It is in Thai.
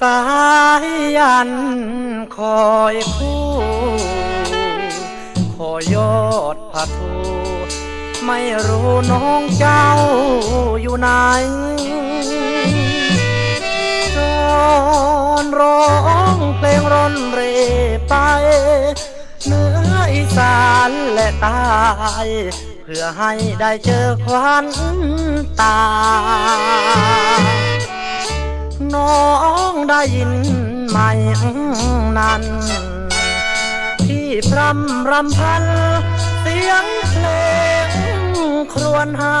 สายยันคอยคู่ขอยอดผาทูไม่รู้น้องเจ้าอยู่ไหนจนร้องเพลงร่อนเรไปเหนืออีสานและใตายเพื่อให้ได้เจอควันตา ได้ยินไหมนั้น ที่พรำรำพัน เสียงเพลงครวญหา